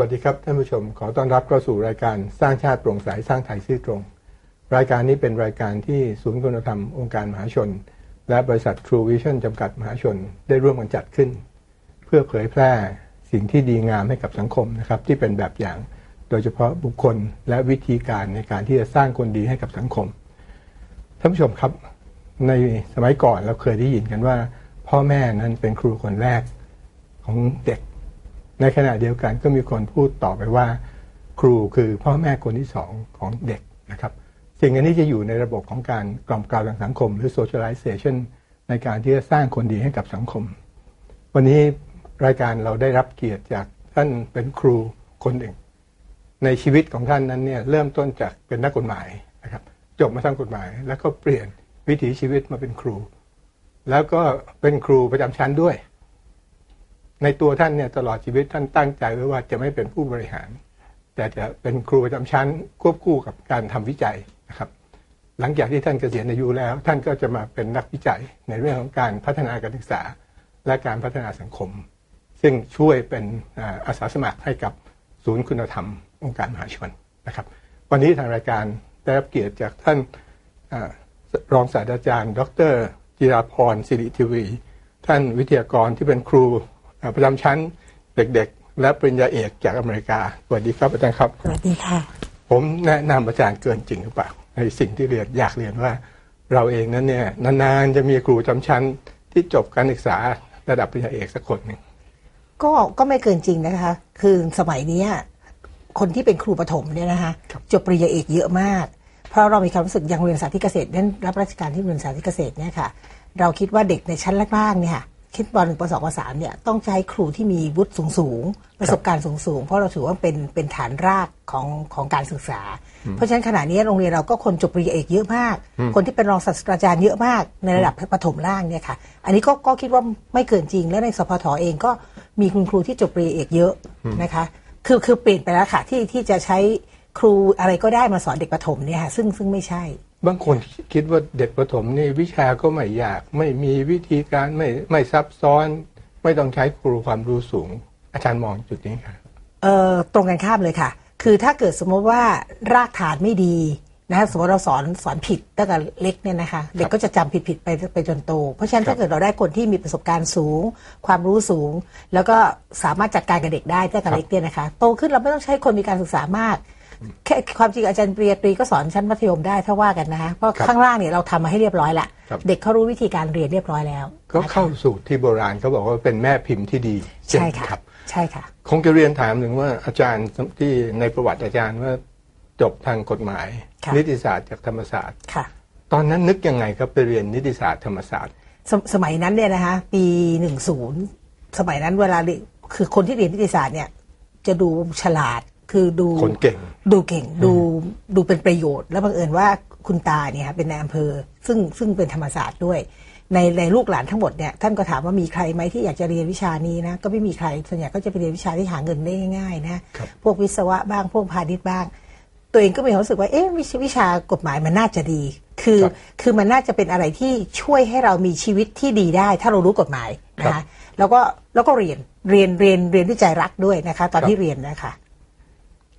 สวัสดีครับท่านผู้ชมขอต้อนรับเข้าสู่รายการสร้างชาติโปร่งใสสร้างไทยซื่อตรง รายการนี้เป็นรายการที่ศูนย์คุณธรรมองค์การมหาชน และบริษัท True Vision จำกัดมหาชนได้ร่วมกันจัดขึ้น เพื่อเผยแพร่สิ่งที่ดีงามให้กับสังคมนะครับที่เป็นแบบอย่าง โดยเฉพาะบุคคลและวิธีการในการที่จะสร้างคนดีให้กับสังคมท่านผู้ชมครับ ในสมัยก่อนเราเคยได้ยินกันว่า พ่อแม่นั้นเป็นครูคนแรกของเด็ก ในขณะเดียวกันก็มีคนพูดต่อไปว่า ครูคือพ่อแม่คนที่สองของเด็กนะครับ สิ่งอันนี้จะอยู่ในระบบของการกล่อมกล่าวทางสังคม หรือ socialization ในการที่จะสร้างคนดีให้กับสังคม วันนี้รายการเราได้รับเกียรติจากท่านเป็นครูคนหนึ่ง ในชีวิตของท่านนั้นเนี่ยเริ่มต้นจากเป็นนักกฎหมายนะครับ จบมาทางกฎหมาย แล้วก็เปลี่ยนวิถีชีวิตมาเป็นครู แล้วก็เป็นครูประจำชั้นด้วย ในตัวท่านเนี่ยตลอดชีวิตท่านตั้งใจไว้ว่าจะไม่เป็นผู้บริหาร แต่จะเป็นครูประจำชั้นควบคู่กับการทำวิจัยนะครับหลังจากที่ท่านเกษียณอายุแล้ว ท่านก็จะมาเป็นนักวิจัยในเรื่องของการพัฒนาการศึกษา และการพัฒนาสังคม ซึ่งช่วยเป็นอาสาสมัครให้กับศูนย์คุณธรรม องค์การมหาชนนะครับ วันนี้ทางรายการได้รับเกียรติจากท่านอรองศาสตราจารย์ ดรจิราพรสิริทีวี ท่านวิทยากรที่เป็นครู ประจำชั้นเด็กๆ และปริญญาเอกจากอเมริกา สวัสดีครับอาจารย์ครับ สวัสดีค่ะ ผมแนะนำอาจารย์เกินจริงหรือเปล่า ในสิ่งที่เรียนอยากเรียนว่า เราเองนั้นเนี่ยนานๆจะมีครูจำชั้นที่จบการศึกษาระดับปริญญาเอกสักคนหนึ่งก็ก็ไม่เกินจริงนะคะ คือสมัยเนี้ยคนที่เป็นครูประถมเนี่ยนะคะครับจบปริญญาเอกเยอะมาก เพราะเรามีความรู้สึกอย่างโรงเรียนสาธิตเกษตรนั้นรับราชการที่โรงเรียนสาธิตเกษตรเนี่ยค่ะ เราคิดว่าเด็กในชั้นล่างๆเนี่ยค่ะ คิดปหนึ่งปสองปสามเนี่ยต้องใช้ครูที่มีวุฒิสูงๆประสบการณ์สูงๆเพราะเราถือว่าเป็นเป็นฐานรากของของการศึกษา เพราะฉะนั้นขณะนี้โรงเรียนเราก็คนจบปริญญาเอกเยอะมาก คนที่เป็นรองศาสตราจารย์เยอะมากในระดับประถมล่างเนี่ยค่ะ อันนี้ก็ก็คิดว่าไม่เกินจริง และในสพทเองก็มีคุณครูที่จบปริญญาเอกเยอะนะคะคือคือเปลี่ยนไปแล้วค่ะที่ที่จะใช้ครูอะไรก็ได้มาสอนเด็กประถมเนี่ยค่ะซึ่งซึ่งไม่ใช่ บางคนคิดว่าเด็กประถมนี่วิชาก็ไม่ยาก ไม่มีวิธีการไม่ไม่ซับซ้อน ไม่ต้องใช้ครูความรู้สูง อาจารย์มองจุดนี้ครับเอ่อตรงกันข้ามเลยค่ะ คือถ้าเกิดสมมติว่ารากฐานไม่ดีนะคะสมมติเราสอนสอนผิดตั้งแต่เล็กเนี่ยนะคะ เด็กก็จะจำผิดผิดๆไปไปจนโต เพราะฉะนั้นครับถ้าเกิดเราได้คนที่มีประสบการณ์สูง ความรู้สูง แล้วก็สามารถจัดการกับเด็กได้ตั้งแต่เล็กเนี่ยนะคะ โตขึ้นเราไม่ต้องใช้คนมีการศึกษามาก แค่ความจริงอาจารย์ปริญญาตรีก็สอนชั้นมัธยมได้ถ้าว่ากันนะคะเพราะครับข้างล่างเนี่ยเราทำมาให้เรียบร้อยละครับเด็กเขารู้วิธีการเรียนเรียบร้อยแล้ว ก็นะคะเข้าสู่ที่โบราณเขาบอกว่าเป็นแม่พิมพ์ที่ดีใช่ไหมค่ะรับใช่ค่ะ คงจะเรียนถามหนึ่งว่าอาจารย์ที่ในประวัติอาจารย์ว่าจบทางกฎหมายค่ะนิติศาสตร์จากธรรมศาสตร์ค่ะ ตอนนั้นนึกยังไงครับไปเรียนนิติศาสตร์ธรรมศาสตร์ สมสมัยนั้นเนี่ยนะคะปีหนึ่งศูนย์สมัยนั้นเวลาเรียนคือคนที่เรียนนิติศาสตร์เนี่ยจะดูฉลาด คือดูคนเก่ง ดูเก่งดูดูเป็นประโยชน์ แล้วบังเอิญว่าคุณตาเนี่ยค่ะเป็นนายอำเภอ ซึ่งซึ่งเป็นธรรมศาสตร์ด้วย ในในลูกหลานทั้งหมดเนี่ยท่านก็ถามว่ามีใครไหมที่อยากจะเรียนวิชานี้นะก็ไม่มีใครส่วนใหญ่ก็จะไปเรียนวิชาที่หาเงินได้ง่ายๆนะครับพวกวิศวะบ้างพวกพาณิชย์บ้าง ตัวเองก็มีความรู้สึกว่าเอ๊ะวิชวิชากฎหมายมันน่าจะดี คือครับคือมันน่าจะเป็นอะไรที่ช่วยให้เรามีชีวิตที่ดีได้ ถ้าเรารู้กฎหมายนะครัคะบแล้วก็แล้วก็เรียนเรียนเรียนเรียนด้วยใจรักด้วยนะคะ ตอนครับที่เรียนนะคะ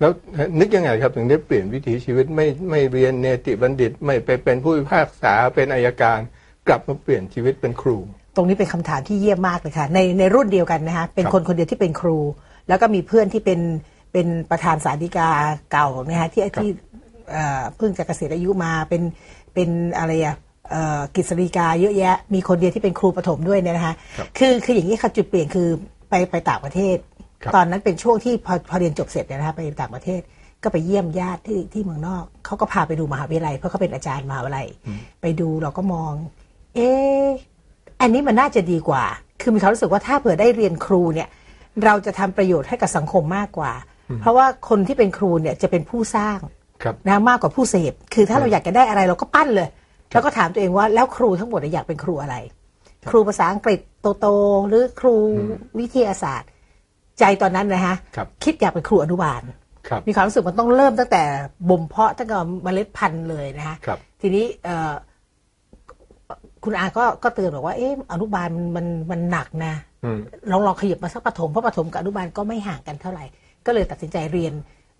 แล้วนึกยังไงครับถึงได้เปลี่ยนวิถีชีวิตไม่ไม่เรียนเนติบัณฑิต ไม่ไปเป็นผู้พิพากษาเป็นอายการ กลับมาเปลี่ยนชีวิตเป็นครู ตรงนี้เป็นคำถามที่เยี่ยมมากเลยค่ะในในรุ่นเดียวกันนะคะเป็นครับคนคนเดียวที่เป็นครู แล้วก็มีเพื่อนที่เป็นเป็นประธานสาธิกาเก่านะคะที่ที่เอ่อเพิ่งจะเกษียณอายุมาเป็นเป็นอะไรอะเอ่อกฤษฎีกาเยอะแยะ มีคนเดียวที่เป็นครูประถมด้วยเนี่ยนะคะครับคือคืออย่างนี้ค่ะจุดเปลี่ยนคือไปไปต่างประเทศครับ ตอนนั้นเป็นช่วงที่พอพอเรียนจบเสร็จเนี่ยนะคะไปต่างประเทศก็ไปเยี่ยมญาติที่ที่เมืองนอกเขาก็พาไปดูมหาวิทยาลัยเพราะเขาเป็นอาจารย์มหาวิทยาลัย ไปดูเราก็มอง เอ๊ะอันนี้มันน่าจะดีกว่า คือมีความรู้สึกว่าถ้าเผื่อได้เรียนครูเนี่ย เราจะทำประโยชน์ให้กับสังคมมากกว่า เพราะว่าคนที่เป็นครูเนี่ยจะเป็นผู้สร้างครับนะมากกว่าผู้เสพ คือถ้าเราอยากจะได้อะไรเราก็ปั้นเลย แล้วก็ถามตัวเองว่าแล้วครูทั้งหมดอยากเป็นครูอะไร ครูภาษาอังกฤษโตๆหรือครูวิทยาศาสตร์ ใจตอนนั้นนะฮะครับ คิดอยากเป็นครูอนุบาล ครับมีความรู้สึกมันต้องเริ่มตั้งแต่บ่มเพาะตั้งแต่เมล็ดพันธุ์เลยนะฮะครับ ทีนี้เอ่อคุณอาก็ก็เตือนบอกว่าเอ๊ะอนุบาลมันมันมันหนักนะอืม ลองลองขยับมาสักปฐมเพราะปฐมกับอนุบาลก็ไม่ห่างกันเท่าไหร่ ก็เลยตัดสินใจเรียน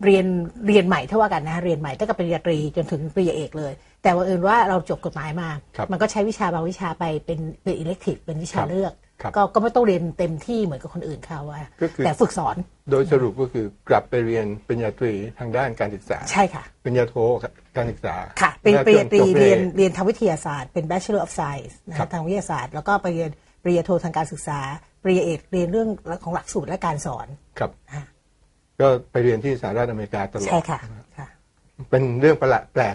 เรียนเรียนใหม่เท่าว่ากันนะเรียนใหม่ตั้งแต่ปริญญาตรีจนถึงปริญญาเอกเลย แต่ว่าเอิญว่าเราจบกฎหมายมา ครับมันก็ใช้วิชาบางวิชาไปเป็นเป็นอิเล็กทีฟเป็นวิชาครับ เลือกครับ ก็ก็ไม่ต้องเรียนเต็มที่เหมือนกับคนอื่นเขาว่าก็คือแต่ฝึกสอน โดยสรุปก็คือกลับไปเรียนปริญญาตรีทางด้านการศึกษา ใช่ค่ะปริญญาโทการศึกษาค่ะเป็นและปริญญาตรีจบเรียนเรียนทางวิทยาศาสตร์เป็น Bachelor of Science นะครัคะบทางวิทยาศาสตร์แล้วก็ปริญญาปริญญาโททางการศึกษาปริญญาเอกเรียนเรื่องของหลักสูตรและการสอนครับอ่าก็ไปเรียนที่สหรัฐอเมริกาตลอดใช่ค่ะค่ะเป็นเรื่องประหลาดแปลก